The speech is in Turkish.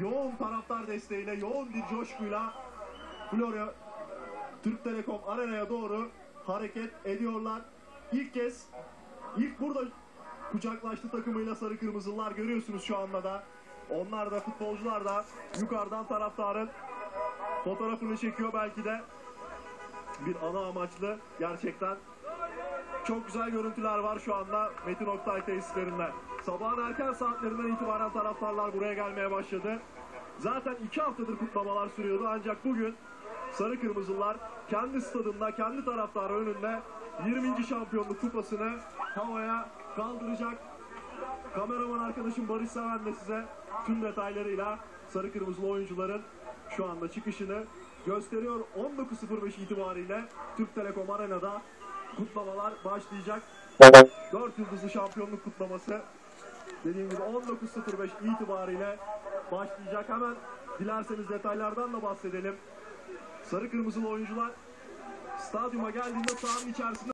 yoğun taraftar desteğiyle, yoğun bir coşkuyla Florya Türk Telekom Arena'ya doğru hareket ediyorlar. İlk kez, ilk burada kucaklaştı takımıyla sarı kırmızılar görüyorsunuz şu anda da. Onlar da futbolcular da yukarıdan taraftarın fotoğrafını çekiyor belki de. Bir ana amaçlı gerçekten çok güzel görüntüler var şu anda Metin Oktay tesislerinden. Sabahın erken saatlerinden itibaren taraftarlar buraya gelmeye başladı. Zaten iki haftadır kutlamalar sürüyordu ancak bugün Sarı Kırmızılar kendi stadında, kendi taraftarı önünde 20. şampiyonluk kupasını havaya kaldıracak. Kameraman arkadaşım Barış Seven de size tüm detaylarıyla Sarı Kırmızılı oyuncuların şu anda çıkışını gösteriyor. 19.05 itibariyle Türk Telekom Arena'da kutlamalar başlayacak. 4 yıldızlı şampiyonluk kutlaması dediğim gibi 19.05 itibariyle başlayacak. Hemen dilerseniz detaylardan da bahsedelim. Sarı kırmızılı oyuncular stadyuma geldiğinde sahanın içerisinde